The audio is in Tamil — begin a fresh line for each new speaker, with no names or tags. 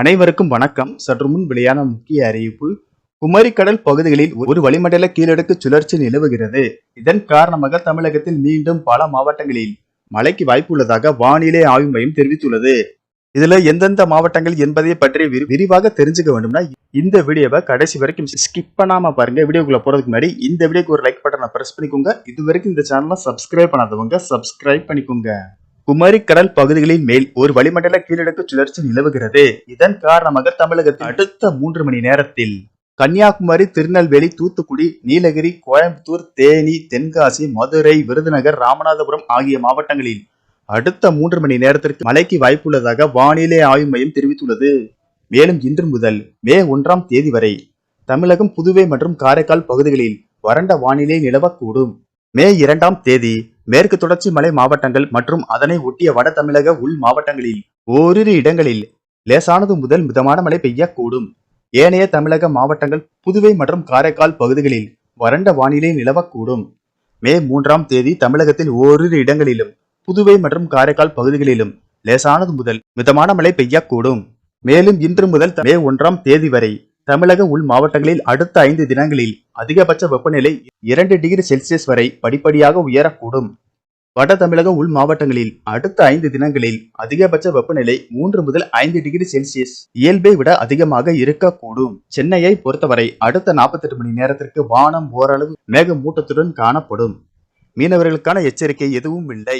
அனைவருக்கும் வணக்கம். சற்று முன் வெளியான முக்கிய அறிவிப்பு குமரிக்கடல் பகுதிகளில் ஒரு வளிமண்டல கீழடுக்கு சுழற்சி நிலவுகிறது. இதன் காரணமாக தமிழகத்தில் மீண்டும் பல மாவட்டங்களில் மழைக்கு வாய்ப்புள்ளதாக வானிலை ஆய்வு மையம் தெரிவித்துள்ளது. இதுல எந்தெந்த மாவட்டங்கள் என்பதை பற்றி விரிவாக தெரிஞ்சுக்க வேண்டும்னா இந்த வீடியோவை கடைசி வரைக்கும் ஸ்கிப் பண்ணாம பாருங்க. வீடியோக்குள்ள போறதுக்கு முன்னாடி இந்த வீடியோக்கு ஒரு லைக் பட்டனை பிரஸ் பண்ணிக்கோங்க. இது வரைக்கும் இந்த சேனலை சப்ஸ்கிரைப் பண்ணாதவங்க சப்ஸ்கிரைப் பண்ணிக்கோங்க. குமரி கடல் பகுதிகளின் மேல் ஒரு வளிமண்டல கீழடுக்கு சுழற்சி நிலவுகிறது. இதன் காரணமாக தமிழகத்தில் அடுத்த மூன்று மணி நேரத்தில் கன்னியாகுமரி திருநெல்வேலி தூத்துக்குடி நீலகிரி கோயம்புத்தூர் தேனி தென்காசி மதுரை விருதுநகர் ராமநாதபுரம் ஆகிய மாவட்டங்களில் அடுத்த மூன்று மணி நேரத்திற்கு மழைக்கு வாய்ப்புள்ளதாக வானிலை ஆய்வு மையம் தெரிவித்துள்ளது. மேலும் இன்று முதல் மே ஒன்றாம் தேதி வரை தமிழகம் புதுவை மற்றும் காரைக்கால் பகுதிகளில் வறண்ட வானிலை நிலவக்கூடும். மே இரண்டாம் தேதி மேற்கு தொடர்ச்சி மலை மாவட்டங்கள் மற்றும் அதனை ஒட்டிய வட தமிழக உள் மாவட்டங்களில் ஓரிரு இடங்களில் லேசானது முதல் மிதமான மழை பெய்யக்கூடும். ஏனைய தமிழக மாவட்டங்கள் புதுவை மற்றும் காரைக்கால் பகுதிகளில் வறண்ட வானிலை நிலவக்கூடும். மே மூன்றாம் தேதி தமிழகத்தில் ஓரிரு இடங்களிலும் புதுவை மற்றும் காரைக்கால் பகுதிகளிலும் லேசானது முதல் மிதமான மழை பெய்யக்கூடும். மேலும் இன்று முதல் மே ஒன்றாம் தேதி வரை தமிழக உள் மாவட்டங்களில் அடுத்த ஐந்து தினங்களில் அதிகபட்ச வெப்பநிலை இரண்டு டிகிரி செல்சியஸ் வரை படிப்படியாக உயரக்கூடும். வட தமிழக உள் மாவட்டங்களில் அடுத்த ஐந்து தினங்களில் அதிகபட்ச வெப்பநிலை மூன்று முதல் ஐந்து டிகிரி செல்சியஸ் இயல்பை விட அதிகமாக இருக்கக்கூடும். சென்னையை பொறுத்தவரை அடுத்த 48 மணி நேரத்திற்கு வானம் ஓரளவு மேகமூட்டத்துடன் காணப்படும். மீனவர்களுக்கான எச்சரிக்கை எதுவும் இல்லை.